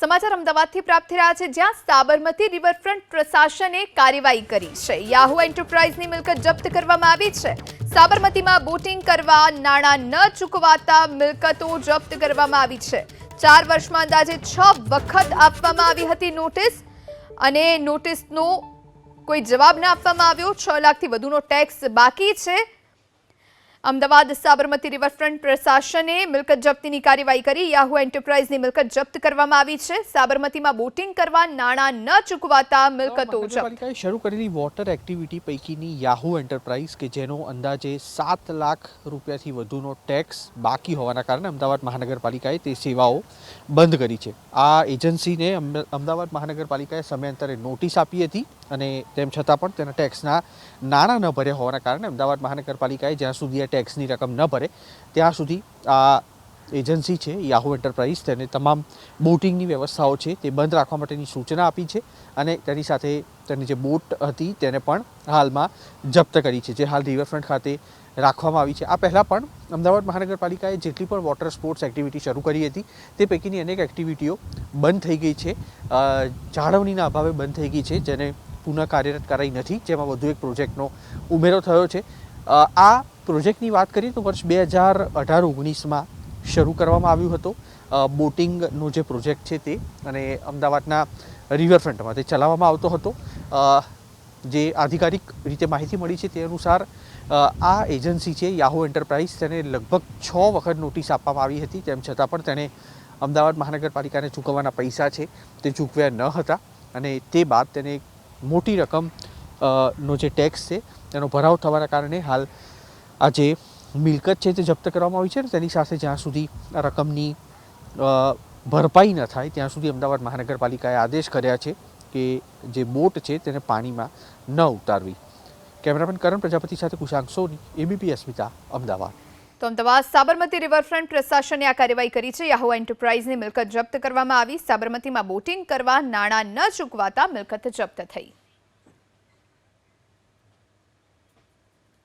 સમાચાર અમદાવાદથી પ્રાપ્ત થઈ રહ્યા છે, જ્યાં સાબરમતી રિવરફ્રન્ટ પ્રશાસને કાર્યવાહી કરી છે. યાહુ એન્ટરપ્રાઇઝની મિલકત જપ્ત કરવામાં આવી છે. સાબરમતીમાં બોટિંગ કરવા નાણાં ન ચૂકવાતા મિલકતો જપ્ત કરવામાં આવી છે. ચાર વર્ષમાં અંદાજે છ વખત આપવામાં આવી હતી નોટિસ અને નોટિસનો કોઈ જવાબ ન આપવામાં આવ્યો. છ લાખથી વધુનો ટેક્સ બાકી છે. અમદાવાદ સાબરમતી રિવરફ્રન્ટ પ્રશાસને મિલકત જપ્તીની કાર્યવાહી કરી. યાહુ એન્ટરપ્રાઇઝની મિલકત જપ્ત કરવામાં આવી છે. સાબરમતીમાં બોટિંગ કરવા નાણાં ન ચૂકવાતા મિલકતો શરૂ કરેલી વોટર એક્ટિવિટી પૈકીની યાહુ એન્ટરપ્રાઇઝ કે જેનો અંદાજે સાત લાખ રૂપિયાથી વધુનો ટેક્સ બાકી હોવાના કારણે અમદાવાદ મહાનગરપાલિકાએ તે સેવાઓ બંધ કરી છે. આ એજન્સીને અમ- અમદાવાદ મહાનગરપાલિકાએ સમયાંતરે નોટિસ આપી હતી અને તેમ છતાં પણ તેના ટેક્સના નાણાં ન ભર્યા હોવાના કારણે અમદાવાદ મહાનગરપાલિકાએ જ્યાં સુધી આ ટેક્સની રકમ ન ભરે. ત્યાં સુધી આ એજન્સી છે યાહુ એન્ટરપ્રાઇઝ તેને તમામ બોટિંગની વ્યવસ્થાઓ છે તે બંધ રાખવા માટેની સૂચના આપી છે અને તેની સાથે તેની જે બોટ હતી તેને પણ હાલમાં જપ્ત કરી છે, જે હાલ રિવરફ્રન્ટ ખાતે રાખવામાં આવી છે. આ પહેલાં પણ અમદાવાદ મહાનગરપાલિકાએ જેટલી પણ વોટર સ્પોર્ટ્સ એક્ટિવિટી શરૂ કરી હતી, તે પૈકીની અનેક એક્ટિવિટીઓ બંધ થઈ ગઈ છે. જાળવણીના અભાવે બંધ થઈ ગઈ છે, જેને પુનઃ કાર્યરત કરાઈ નથી, જેમાં વધુ એક પ્રોજેક્ટનો ઉમેરો થયો છે. આ પ્રોજેક્ટની વાત કરીએ તો વર્ષ બે હજાર અઢાર ઓગણીસમાં શરૂ કરવામાં આવ્યું હતો. બોટિંગનો જે પ્રોજેક્ટ છે તે અને અમદાવાદના રિવરફ્રન્ટમાં તે ચલાવવામાં આવતો હતો. જે આધિકારિક રીતે માહિતી મળી છે તે અનુસાર આ એજન્સી છે યાહુ એન્ટરપ્રાઇઝ તેને લગભગ છ વખત નોટિસ આપવામાં આવી હતી. તેમ છતાં પણ તેણે અમદાવાદ મહાનગરપાલિકાને ચૂકવવાના પૈસા છે તે ચૂકવ્યા ન હતા અને તે બાદ તેને મોટી રકમ નો જે ટેક્સ છે તેનો ભરાવ થવાના કારણે હાલ આ જે મિલકત છે તે જપ્ત કરવામાં આવી છે ને તેની સાથે જ્યાં સુધી રકમની ભરપાઈ ન થાય, ત્યાં સુધી અમદાવાદ મહાનગરપાલિકાએ આદેશ કર્યા છે કે જે બોટ છે તેને પાણીમાં ન ઉતારવી. કેમેરામેન કરણ પ્રજાપતિ સાથે કુશાંક સોની, એબીપી અસ્મિતા, અમદાવાદ. તો અમદાવાદ સાબરમતી રિવરફ્રન્ટ પ્રશાસને આ કાર્યવાહી કરી છે. યાહુ એન્ટરપ્રાઇઝની મિલકત જપ્ત કરવામાં આવી. સાબરમતીમાં બોટિંગ કરવા નાણાં ન ચૂકવાતા મિલકત જપ્ત થઈ.